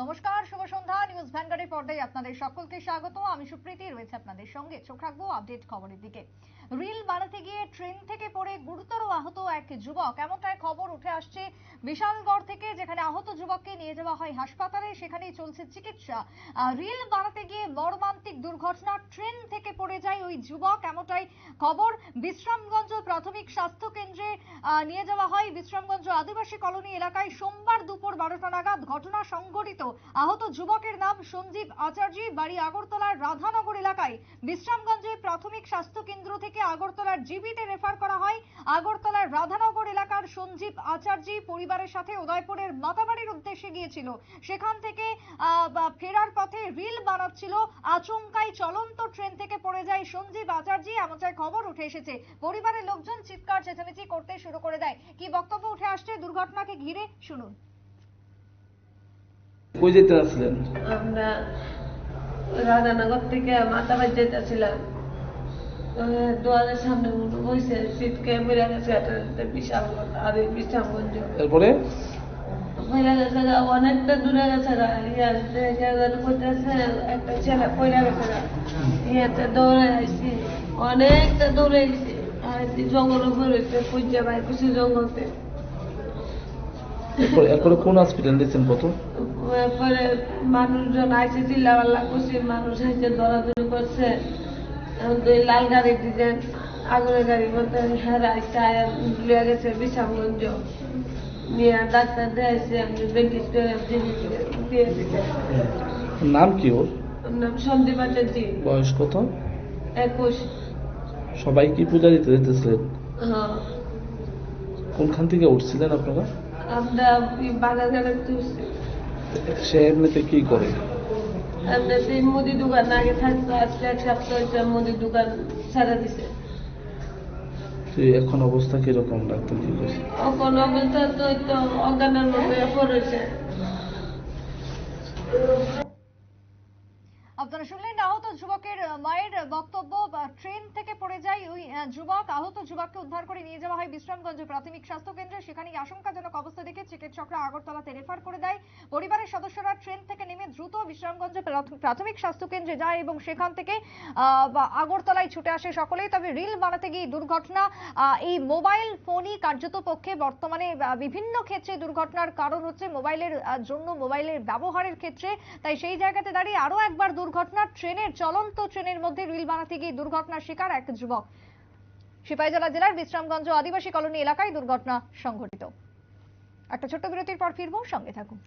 নমস্কার, শুভ সন্ধ্যা। নিউজ ভ্যানগার্ডের পর্দায় আপনাদের সকলকে স্বাগত। আমি সুপ্রীতি, রয়েছে আপনাদের সঙ্গে। চোখ রাখব আপডেট খবরের দিকে। রিল বানাতে গিয়ে ট্রেন থেকে পড়ে গুরুতর আহত এক যুবক। এমনটাই খবর উঠে আসছে বিশালগড় থেকে যেখানে আহত যুবককে নিয়ে যাওয়া হয় হাসপাতালে, সেখানেই চলছে চিকিৎসা। রিল বানাতে গিয়ে মর্মান্তিক দুর্ঘটনা, ট্রেন থেকে পড়ে যায় ওই যুবক। এমনটাই খবর বিশ্রামগঞ্জ প্রাথমিক স্বাস্থ্য কেন্দ্রে নিয়ে যাওয়া হয়। বিশ্রামগঞ্জ আদিবাসী কলোনি এলাকায় সোমবার দুপুর বারোটা নাগাদ ঘটনা সংঘটিত। আহত যুবকের নাম সঞ্জীব আচার্য, বাড়ি আগরতলার রাধানগর এলাকায়। বিশ্রামগঞ্জে প্রাথমিক স্বাস্থ্য কেন্দ্র থেকে আগরতলার জিবিতে রেফার করা হয়। আগরতলার রাধানগর এলাকার সঞ্জীব আচার্য পরিবারের সাথে উদয়পুরের মাতাবাড়ির উদ্দেশ্যে গিয়েছিল। সেখান থেকে ফেরার পথে রিল বানাচ্ছিল। আচমকাই চলন্ত ট্রেন থেকে পড়ে যায় সঞ্জীব আচার্য। এমনটাই খবর উঠে এসেছে। পরিবারের লোকজন চিৎকার চেঁচামেচি করতে শুরু করে দেয়। কি বক্তব্য উঠে আসছে দুর্ঘটনাকে ঘিরে? শুনুন। কই যেতে আসলেন? আমরা রাধানগর থেকে মাতাবাদ যেতেছিলাম। দোয়ারের সামনে বসে শীতকে গেছে আর এই অনেকটা দূরে গেছে গা দেখে গেলে করতেছে একটা ছেলে পড়ে গেছে ইয়াতে দৌড়ে আসছি অনেকটা দৌড়ে গেছি আর এই জঙ্গল উপরে কিছু জঙ্গলতে। এরপরে এরপরে কোন হসপিটাল দিয়েছেন প্রথম? মানুষজন আইসে চিল্লাপাল্লা করছে মানুষ আইসে দৌড়াদৌড়ি করছে। এখন তো লাল গাড়ি দিতেন আগুনের গাড়ির মধ্যে হ্যাঁ আইসে লিয়ে গেছে বিশামগঞ্জ নিয়ে ডাক্তার দেখাইছে আমি ব্যান্ডেজ দিয়ে দিতে নাম কি ওর? নাম সন্দীপ আচার্য বয়স কত? একুশ। সবাই কি পূজা দিতে যেতেছিলেন? হ্যাঁ। কোনখান থেকে উঠছিলেন আপনারা? আমরা ঘাটে সে এমনিতে কি করে? আমরা সেই মুদি দোকান আগে থাকতো আজকে এক সপ্তাহ হয়েছে মুদি দোকান ছাড়া দিছে। এখন অবস্থা কীরকম ডাক্তার কি করছে এখন অবস্থা তো তো অজ্ঞানের মধ্যে পড়েছে আপনারা শুনলেন আহত যুবকের মায়ের বক্তব্য বা ট্রেন থেকে পড়ে যায় যুবক, আহত যুবককে উদ্ধার করে নিয়ে যাওয়া হয় বিশ্রামগঞ্জ প্রাথমিক স্বাস্থ্য কেন্দ্রে। সেখানে আশঙ্কাজনক অবস্থা দেখে চিকিৎসকরা আগরতলাতে রেফার করে দেয়। পরিবারের সদস্যরা ট্রেন থেকে নেমে দ্রুত বিশ্রামগঞ্জ প্রাথমিক স্বাস্থ্য কেন্দ্রে যায় এবং সেখান থেকে আগরতলায় ছুটে আসে সকলেই। তবে রিল বানাতে গিয়ে দুর্ঘটনা এই মোবাইল ফোনই কার্যত পক্ষে বর্তমানে বিভিন্ন ক্ষেত্রে দুর্ঘটনার কারণ হচ্ছে মোবাইলের জন্য মোবাইলের ব্যবহারের ক্ষেত্রে। তাই সেই জায়গাতে দাঁড়িয়ে আরও একবার দুর্ঘটনা, ট্রেনের, চলন্ত ট্রেনের মধ্যে রিল বানাতে গিয়ে দুর্ঘটনার শিকার এক যুবক। সিপাহীজলা জেলার বিশ্রামগঞ্জ আদিবাসী কলোনি এলাকায় দুর্ঘটনা সংঘটিত। একটা ছোট্ট বিরতির পর ফিরবো, সঙ্গে থাকুন।